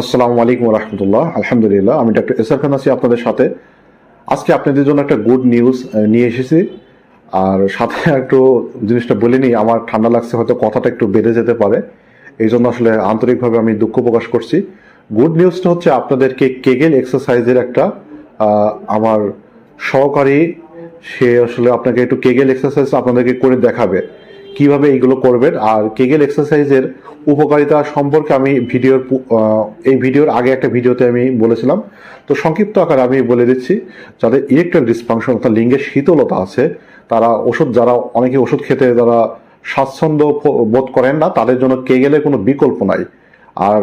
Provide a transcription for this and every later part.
আসসালামু আলাইকুম রহমতুল্লাহ। আলহামদুলিল্লাহ, আমি ডক্টর এসআর খান আছি আপনাদের সাথে। আজকে আপনাদের জন্য একটা গুড নিউজ নিয়ে এসেছি। আর সাথে একটু জিনিসটা বলে নিই, আমার ঠান্ডা লাগছে, হয়তো কথাটা একটু বেড়ে যেতে পারে। এই জন্য আসলে আন্তরিকভাবে আমি দুঃখ প্রকাশ করছি। গুড নিউজটা হচ্ছে আপনাদেরকে কেগেল এক্সারসাইজের একটা আমার সহকারী। সে আসলে আপনাকে একটু কেগেল এক্সারসাইজ আপনাদেরকে করে দেখাবে। কীভাবে এইগুলো করবেন আর কেগেল এক্সারসাইজের উপকারিতা সম্পর্কে আমি ভিডিওর এই ভিডিওর আগে একটা ভিডিওতে আমি বলেছিলাম। তো সংক্ষিপ্ত আকারে আমি বলে দিচ্ছি, যাদের ইলেকট্রাল ডিসফাংশন অর্থাৎ লিঙ্গের শীতলতা আছে, তারা ওষুধ, যারা অনেকে ওষুধ খেতে যারা স্বাচ্ছন্দ্য বোধ করেন না, তাদের জন্য কেগেলের কোনো বিকল্প নাই। আর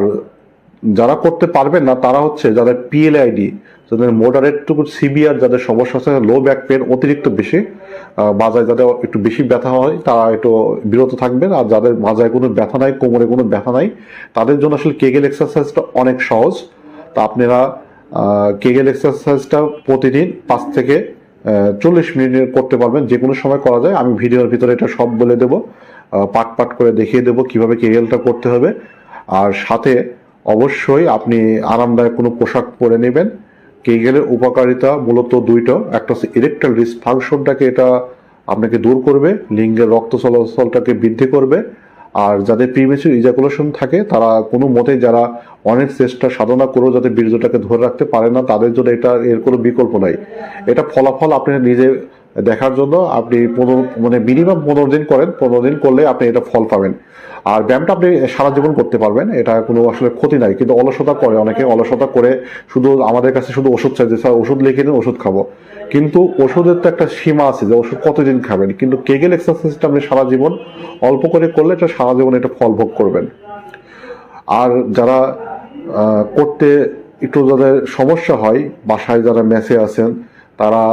যারা করতে পারবেন না, তারা হচ্ছে যাদের পিএলআইডি যাদের মোডারেট টু সিভিয়ার যাদের সমস্যা আছে লো ব্যাক পেন অতিরিক্ত বেশি মাজায় যাদের একটু বেশি ব্যথা হয়, তারা একটু বিরত থাকবেন। আর যাদের মাজায় কোনো ব্যথা নাই, কোমরে কোনো ব্যথা নাই, তাদের জন্য আসলে কেগেল এক্সারসাইজটা অনেক সহজ। তা আপনারা কেগেল এক্সারসাইজটা প্রতিদিন পাঁচ থেকে চল্লিশ মিনিট করতে পারবেন। যে কোনো সময় করা যায়। আমি ভিডিওর ভিতরে এটা সব বলে দেবো। পাট পাট করে দেখিয়ে দেবো কীভাবে কেগেলটা করতে হবে। আর সাথে অবশ্যই আপনি আরামদায়ক কোনো পোশাক পরে নেবেন। কেগেলের উপকারিতা মূলত দুইটা। একটা হচ্ছে ইরেকটাল ডিসফাংশনটাকে এটা আপনাকে দূর করবে লিঙ্গের রক্ত চলাচলটাকে বৃদ্ধি করবে। আর যাদের প্রিমেচুর ইজাকুলেশন থাকে, তারা কোনো মতে যারা অনেক চেষ্টা সাধনা করেও যাতে বীর্যটাকে ধরে রাখতে পারে না, তাদের জন্য এটা এর কোনো বিকল্প নাই। এটা ফলাফল আপনি নিজে দেখার জন্য আপনি পনেরো মানে মিনিমাম পনেরো দিন করেন, পনেরো দিন করলে আপনি এটা ফল পাবেন। আর ব্যায়ামটা আপনি সারা জীবন করতে পারবেন, এটা কোনো আসলে ক্ষতি নাই, কিন্তু অলসতা করে, অনেকে অলসতা করে শুধু আমাদের কাছে শুধু ওষুধ চাই যে, স্যার, ওষুধ লিখে দিন, ওষুধ খাব। কিন্তু ওষুধের তো একটা সীমা আছে যে, ওষুধ কতদিন খাবেন? কিন্তু কেগেল এক্সারসাইজটা আপনি সারা জীবন অল্প করে করলে এটা সারা জীবন এটা ফল ভোগ করবেন। আর যারা করতে একটু যাদের সমস্যা হয়, বাসায় যারা মেসে আছেন, তারা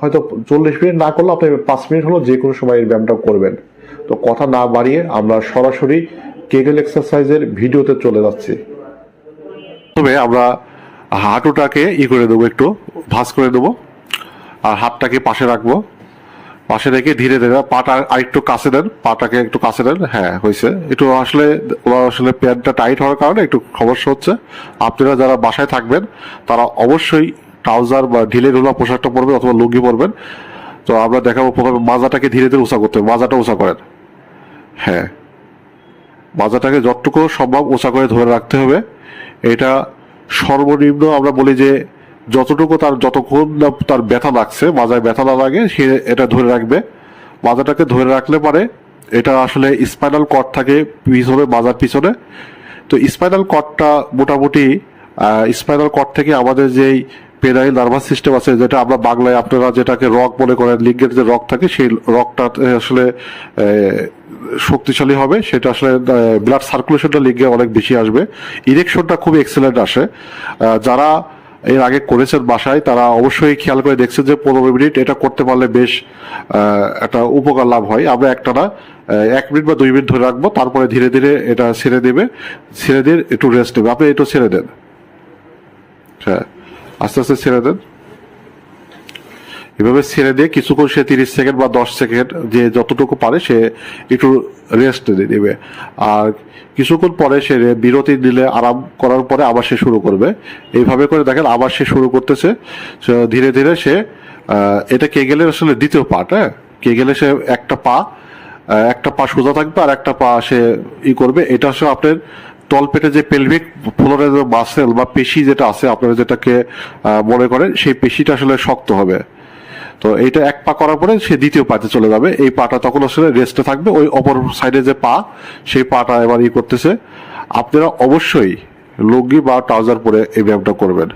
হয়তো চল্লিশ মিনিট না করলে আপনি পাঁচ মিনিট হলো যে কোনো সময় এই ব্যায়ামটা করবেন। তো কথা না বাড়িয়ে আমরা সরাসরি কেগেল এক্সারসাইজের ভিডিওতে চলে যাচ্ছি। তবে আমরা হাঁটুটাকে ই করে দেবো একটু, ভাঁজ করে দেবো, আর হাতটাকে পাশে রাখব। পাশে রেখে ধীরে ধীরে পাটা আরেকটু কাছে দেন, পাটাকে একটু কাছে দেন হ্যাঁ হয়েছে। একটু আসলে আসলে প্যান্টটা টাইট হওয়ার কারণে একটু সমস্যা হচ্ছে। আপনারা যারা বাসায় থাকবেন, তারা অবশ্যই ট্রাউজার বা ঢিলে ঢোলা পোশাকটা পরবেন অথবা লুঙ্গি পরবেন। তো আমরা দেখাবো প্রথমে মাজাটাকে ধীরে ধীরে উঁচা করতে হবে। মাজাটা উঁচা করেন। হ্যাঁ। মাজাটাকে যতটুকু সম্ভব উঁচা করে ধরে রাখতে হবে। এটা সর্বনিম্ন আমরা বলি যে যতটুকু তার যতক্ষণ না তার ব্যথা লাগছে, মাজায় ব্যথা না লাগে, সে এটা ধরে রাখবে। মাজাটাকে ধরে রাখলে পারে এটা আসলে স্পাইনাল কর্ড থাকে পিছনে, মাজার পিছনে। তো স্পাইনাল কর্ডটা মোটামুটি স্পাইনাল কর্ড থেকে আমাদের যেই পেনাইল নার্ভাস সিস্টেম আছে, যেটা আমরা বাংলায় আপনারা যেটাকে রক মনে করেন, লিঙ্গের যে রক থাকে, সেই রকটা আসলে শক্তিশালী হবে। সেটা আসলে ব্লাড সার্কুলেশনটা লিঙ্গে অনেক বেশি আসবে। ইরেকশনটা খুব এক্সেলেন্ট আসে। যারা এর আগে করেছেন বাসায়, তারা অবশ্যই খেয়াল করে দেখছেন যে পনেরো মিনিট এটা করতে পারলে বেশ একটা উপকার লাভ হয়। আমরা একটা না এক মিনিট বা দুই মিনিট ধরে রাখব, তারপরে ধীরে ধীরে এটা ছেড়ে দেবে। ছেড়ে দিয়ে একটু রেস্ট নেবে। আপনি একটু ছেড়ে দেন। হ্যাঁ। আস্তে আস্তে ছেড়ে দেন। এভাবে ছেড়ে দিয়ে কিছুক্ষণ সে তিরিশ সেকেন্ড বা দশ সেকেন্ড যে যতটুকু পারে সে একটু রেস্ট দেবে আর কিছুক্ষণ পরে সে বিরতি দিলে আরাম করার পরে আবার সে শুরু করবে। এইভাবে করে দেখেন আবার সে শুরু করতেছে। ধীরে ধীরে সে এটা কেগেলের আসলে দ্বিতীয় পার্ট হ্যাঁ? কেগেলে সে একটা পা একটা পা সোজা থাকবে আর একটা পা সে ই করবে। এটা আসলে আপনার তলপেটে যে পেলভিক ফ্লোরের যে মাসেল বা পেশি যেটা আছে, আপনারা যেটাকে মনে করেন, সেই পেশিটা আসলে শক্ত হবে। তো এইটা এক পা করার পরে সে দ্বিতীয় পাতে চলে যাবে। এই পাটা তখন আসলে রেস্টে থাকবে। ওই অপর সাইডে যে পা, সেই পাটা এবার ই করতেছে। আপনারা অবশ্যই লুঙ্গি বা ট্রাউজার পরে এই ব্যায়ামটা করবেন।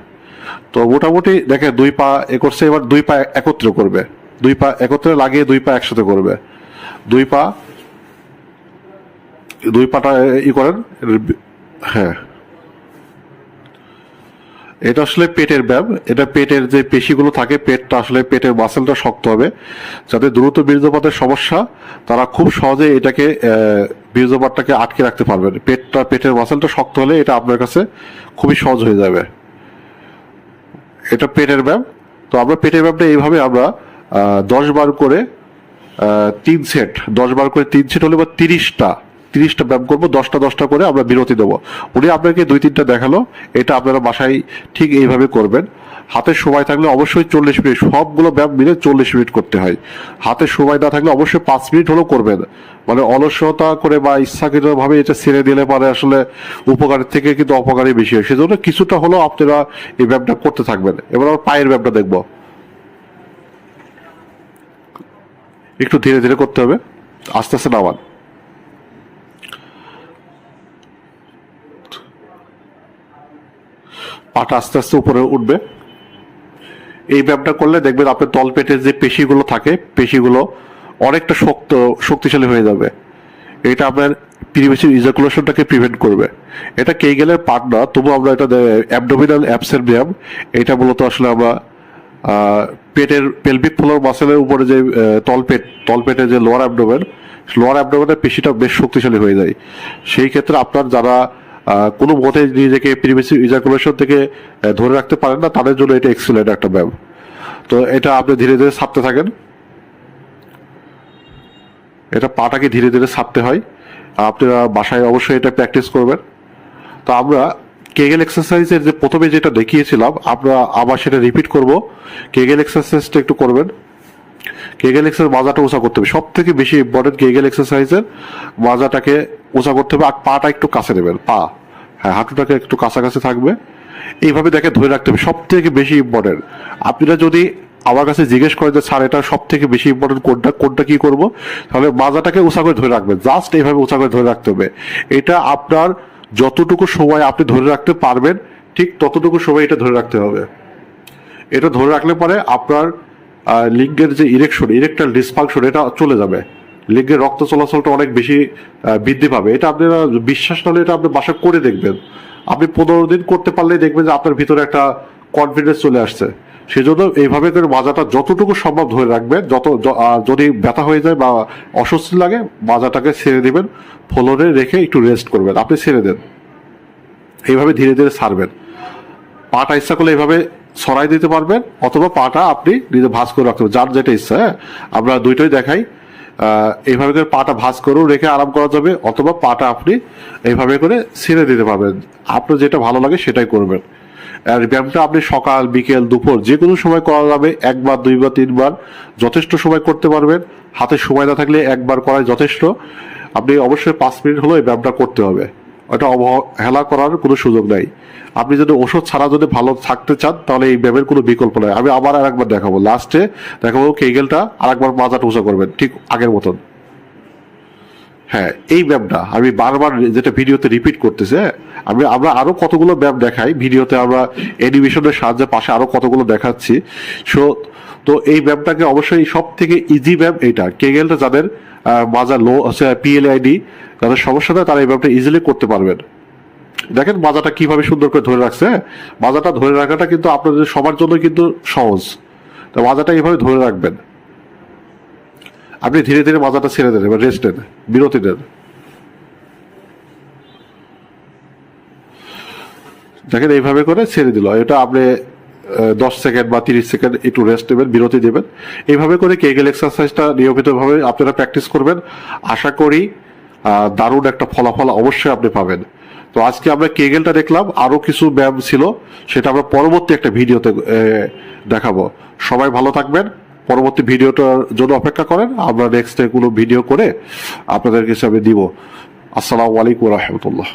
তো মোটামুটি দেখে দুই পা এ করছে, এবার দুই পা একত্রে করবে। দুই পা একত্রে লাগিয়ে দুই পা একসাথে করবে। দুই পা দুই পাটা ই করেন হ্যাঁ। এটা আসলে পেটের ব্যায়াম। এটা পেটের যে পেশিগুলো থাকে, পেটটা আসলে পেটের মাসেলটা শক্ত হবে। যাতে দ্রুত বীর্যপাতের সমস্যা, তারা খুব সহজে এটাকে বীর্যপাতটাকে আটকে রাখতে পারবেন। পেটটা, পেটের মাসেলটা শক্ত হলে এটা আপনার কাছে খুবই সহজ হয়ে যাবে। এটা পেটের ব্যায়াম। তো আমরা পেটের ব্যায়ামটা এইভাবে আমরা দশ বার করে তিন সেট, দশ বার করে তিন সেট হলে বা তিরিশটা তিরিশটা ব্যায়াম করব, দশটা দশটা করে আমরা বিরতি দেবো। উনি আপনাকে দুই, তিনটা দেখাল, এটা আপনারা বাসায় ঠিক এইভাবে করবেন। হাতে সময় থাকলে অবশ্যই চল্লিশ মিনিট, সবগুলো ব্যায়াম মিলে চল্লিশ মিনিট করতে হয়। হাতে সময় না থাকলে অবশ্যই পাঁচ মিনিট হলেও করবেন। মানে অলসতা করে বা ইচ্ছাকৃত ভাবে এটা ছেড়ে দিলে পারে আসলে উপকারের থেকে কিন্তু অপকারই বেশি হয়। সেজন্য কিছুটা হলেও আপনারা এই ব্যায়ামটা করতে থাকবেন। এবার আমরা পায়ের ব্যায়ামটা দেখব। একটু ধীরে ধীরে করতে হবে। আস্তে আস্তে নামান। পাটা আস্তে আস্তে উপরে উঠবে। এই ব্যায়ামটা করলে দেখবেন আপনার তলপেটের যে পেশিগুলো থাকে, পেশিগুলো অনেকটা শক্ত, শক্তিশালী হয়ে যাবে। এটা আপনার প্রিভিয়াসের ইজাকুলেশনটাকে প্রিভেন্ট করবে। এটা কেগেলের পার্ট না, তবু আমরা এটা অ্যাবডোমিনাল অ্যাপসের ব্যায়াম, এটা মূলত আসলে আমরা পেটের পেলভিক ফ্লোর মাসেলের উপরে যে তলপেট, তলপেটের যে লোয়ার অ্যাবডোমেন লোয়ার অ্যাবডোমেনের পেশিটা বেশ শক্তিশালী হয়ে যায়। সেই ক্ষেত্রে আপনার যারা কোনো মতে নিজেকে প্রিভিয়াসি ইজাকুলেশন থেকে ধরে রাখতে পারেন না, তাদের জন্য এটা এক্সিলেন্ট একটা ব্যায়াম। তো এটা আপনি ধীরে ধীরে ছাপতে থাকেন। এটা পাটাকে ধীরে ধীরে ছাপতে হয়। আপনারা বাসায় অবশ্যই এটা প্র্যাকটিস করবেন। তো আমরা কেগেল এক্সারসাইজের যে প্রথমে যেটা দেখিয়েছিলাম, আমরা আবার সেটা রিপিট করব। কেগেল এক্সারসাইজটা একটু করবেন। কেগেল এক্সারসাইজ মাজাটা উঁচা করতে হবে। সব থেকে বেশি ইম্পর্টেন্ট কেগেল এক্সারসাইজের মাজাটাকে উঁচা করতে হবে আর পাটা একটু কাছে নেবেন, পা। হ্যাঁ হাঁটুটাকে একটু কাছাকাছি থাকবে। এইভাবে দেখে ধরে রাখতে হবে সব থেকে বেশি ইম্পর্টেন্ট আপনারা যদি আমার কাছে জিজ্ঞেস করেন যে, স্যার, এটা সব থেকে বেশি ইম্পর্টেন্ট কোনটা কোনটা কি করব? তাহলে মাজাটাকে উঁচা করে ধরে রাখবেন। জাস্ট এইভাবে উঁচা করে ধরে রাখতে হবে। এটা আপনার যতটুকু সময় আপনি ধরে রাখতে পারবেন, ঠিক ততটুকু সময় এটা ধরে রাখতে হবে। এটা ধরে রাখলে পরে আপনার লিঙ্গের যে ইরেকশন ইরেকটাল ডিসফাংশন এটা চলে যাবে। লিঙ্গের রক্ত চলাচলটা অনেক বেশি বৃদ্ধি পাবে। এটা আপনারা বিশ্বাস না হলে এটা আপনি বাসা করে দেখবেন। আপনি পনেরো দিন করতে পারলেই দেখবেন যে আপনার ভিতরে একটা কনফিডেন্স চলে আসছে। সেজন্য এইভাবে করে মাজাটা যতটুকু সম্ভব ধরে রাখবেন। যত যদি ব্যথা হয়ে যায় বা অস্বস্তি লাগে, মাজাটাকে ছেড়ে দিবেন। ফ্লোরে রেখে একটু রেস্ট করবেন। আপনি ছেড়ে দেন। এইভাবে ধীরে ধীরে ছাড়বেন পাটা ইচ্ছা করলে এইভাবে ছড়াই দিতে পারবেন, অথবা পাটা আপনি নিজে ভাঁজ করে রাখতে পারবেন, যার যেটা ইচ্ছা হ্যাঁ? আমরা দুইটাই দেখাই। এইভাবে করে পাটা ভাঁজ করেও রেখে আরাম করা যাবে, অথবা পাটা আপনি এইভাবে করে ছেড়ে দিতে পারবেন। আপনার যেটা ভালো লাগে সেটাই করবেন। আর ব্যায়ামটা আপনি সকাল, বিকেল, দুপুর যে কোনো সময় করা যাবে, একবার, দুইবার, তিনবার, যথেষ্ট সময় করতে পারবেন। হাতে সময় না থাকলে একবার করাই যথেষ্ট। আপনি অবশ্যই পাঁচ মিনিট হলেও এই ব্যায়ামটা করতে হবে। ওটা অবহেলা করার কোনো সুযোগ নাই। আপনি যদি ওষুধ ছাড়া যদি ভালো থাকতে চান তাহলে এই ব্যায়ামের কোনো বিকল্প নাই। আমি আবার আর একবার দেখাবো লাস্টে দেখাবো কেগেলটা আরেকবার মাজাটা উঁচা করবেন ঠিক আগের মতন। হ্যাঁ এই ব্যায়ামটা আমি বারবার যেটা ভিডিওতে রিপিট করতেছে হ্যাঁ, আমি আমরা আরও কতগুলো ব্যায়াম দেখাই ভিডিওতে আমরা অ্যানিমেশনের সাহায্যে পাশে আরও কতগুলো দেখাচ্ছি। সো তো এই ব্যায়ামটাকে অবশ্যই সব থেকে ইজি ব্যায়াম এটা কেগেলটা যাদের মাজা লো আছে পিএলআইডি যাদের সমস্যা নেই তারা এই ব্যায়ামটা ইজিলি করতে পারবেন। দেখেন মাজাটা কীভাবে সুন্দর করে ধরে রাখছে হ্যাঁ? মাজাটা ধরে রাখাটা কিন্তু আপনাদের সবার জন্য কিন্তু সহজ। তো মাজাটা এইভাবে ধরে রাখবেন। আপনি ধীরে ধীরে মাজাটা ছেড়ে দেন, এবার রেস্ট নেন, বিরতি নেন। দেখেন এইভাবে করে ছেড়ে দিল। এটা আপনি দশ সেকেন্ড বা তিরিশ সেকেন্ড একটু রেস্ট নেবেন, বিরতি দেবেন এইভাবে করে কেগেল এক্সারসাইজটা নিয়মিতভাবে আপনারা প্র্যাকটিস করবেন। আশা করি দারুণ একটা ফলাফল অবশ্যই আপনি পাবেন। তো আজকে আমরা কেগেলটা দেখলাম, আরও কিছু ব্যায়াম ছিল, সেটা আমরা পরবর্তী একটা ভিডিওতে দেখাবো। সবাই ভালো থাকবেন, পরবর্তী ভিডিওটার জন্য অপেক্ষা করেন, আমরা নেক্সট কোনো ভিডিও করে আপনাদের কাছে আমি দিব। আসসালামু আলাইকুম রহমতুল্লাহ।